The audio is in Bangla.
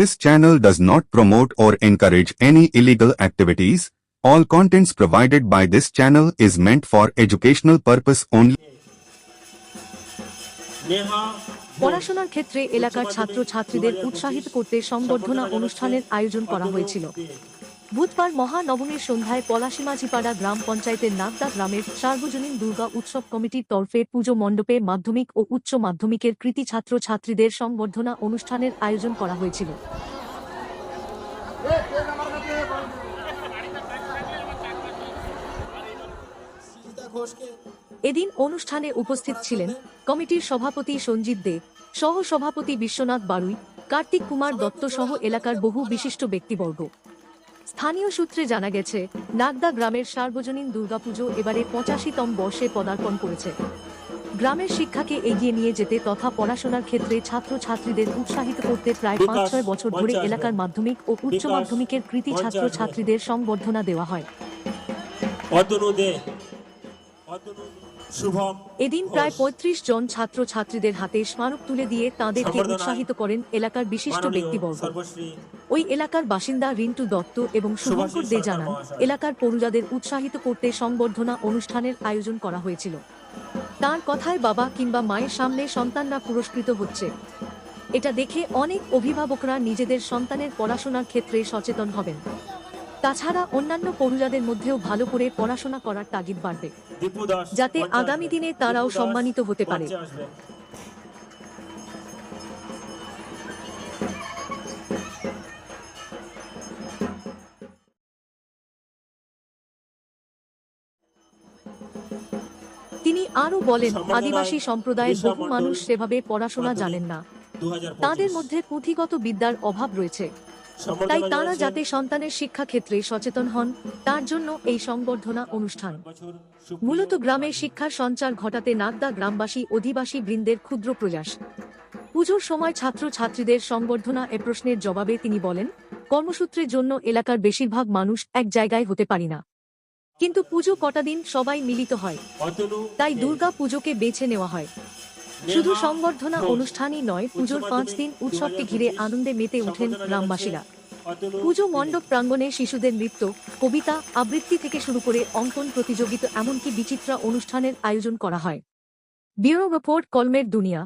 This channel does not promote or encourage any illegal activities. All contents provided by this channel is meant for educational purpose only. Neha পড়াশোনার ক্ষেত্রে এলাকার ছাত্র ছাত্রীদের উৎসাহিত করতে সংবর্ধনা অনুষ্ঠানের আয়োজন করা হয়েছিল বুধবার মহানবমীর সন্ধ্যায় পলাশিমাঝিপাড়া গ্রাম পঞ্চায়েতের নাগদা গ্রামের সার্বজনীন দুর্গা উৎসব কমিটির তরফে পুজো মণ্ডপে মাধ্যমিক ও উচ্চ মাধ্যমিকের কৃতি ছাত্র ছাত্রীদের সংবর্ধনা অনুষ্ঠানের আয়োজন করা হয়েছিল। এদিন অনুষ্ঠানে উপস্থিত ছিলেন কমিটির সভাপতি সঞ্জিত দে সহ সভাপতি বিশ্বনাথ বারুই, কার্তিক কুমার দত্ত সহ এলাকার বহু বিশিষ্ট ব্যক্তিবর্গ। স্থানীয় সূত্রে জানা গেছে নাগদা গ্রামের সার্বজনীন দুর্গাপুজো এবারে পঁচাশিতম বর্ষে পদার্পণ করেছে। গ্রামের শিক্ষাকে এগিয়ে নিয়ে যেতে তথা পড়াশোনার ক্ষেত্রে ছাত্র ছাত্রীদের উৎসাহিত করতে প্রায় পাঁচ ছয় বছর ধরে এলাকার মাধ্যমিক ও উচ্চ মাধ্যমিকের কৃতি ছাত্র ছাত্রীদের সংবর্ধনা দেওয়া হয়। এদিন প্রায় পঁয়ত্রিশ জন ছাত্র ছাত্রীদের হাতে স্মারক তুলে দিয়ে তাঁদেরকে উৎসাহিত করেন এলাকার বিশিষ্ট ব্যক্তিবর্গ। ওই এলাকার বাসিন্দা রিন্টু দত্ত এবং শুভঙ্কর দে জানান এলাকার পড়ুয়াদের উৎসাহিত করতে সংবর্ধনা অনুষ্ঠানের আয়োজন করা হয়েছিল। তার কথায় বাবা কিংবা মায়ের সামনে সন্তানরা পুরস্কৃত হচ্ছে। এটা দেখে অনেক অভিভাবকরা নিজেদের সন্তানের পড়াশোনার ক্ষেত্রে সচেতন হবেন। তাছাড়া অন্যান্য পড়ুয়াদের মধ্যেও ভালো করে পড়াশোনা করার তাগিদ বাড়বে। যাতে আগামী দিনে তারাও সম্মানিত হতে পারে। তিনি আরও বলেন আদিবাসী সম্প্রদায়ের বহু মানুষ সেভাবে পড়াশোনা জানেন না। তাদের মধ্যে পুঁথিগত বিদ্যার অভাব রয়েছে। তাই তারা যাতে সন্তানের শিক্ষা ক্ষেত্রে সচেতন হন তার জন্য এই সংবর্ধনা অনুষ্ঠান। মূলত গ্রামে শিক্ষার সঞ্চার ঘটাতে নাগদা গ্রামবাসী অধিবাসী বৃন্দের ক্ষুদ্র প্রয়াস। পুজোর সময় ছাত্র ছাত্রীদের সংবর্ধনা এ প্রশ্নের জবাবে তিনি বলেন কর্মসূত্রের জন্য এলাকার বেশিরভাগ মানুষ এক জায়গায় হতে পারি না। কিন্তু পুজো কটা দিন সবাই মিলিত হয়। তাই দুর্গা পুজোকে বেছে নেওয়া হয়। শুধু সংবর্ধনা অনুষ্ঠানই নয় পুজোর পাঁচ দিন উৎসবকে ঘিরে আনন্দে মেতে ওঠেন গ্রামবাসীরা। পুজো মণ্ডপ প্রাঙ্গণে শিশুদের নৃত্য কবিতা আবৃত্তি থেকে শুরু করে অঙ্কন প্রতিযোগিতা এমনকি বিচিত্রা অনুষ্ঠানের আয়োজন করা হয়। ব্যুরো রিপোর্ট কলমের দুনিয়া।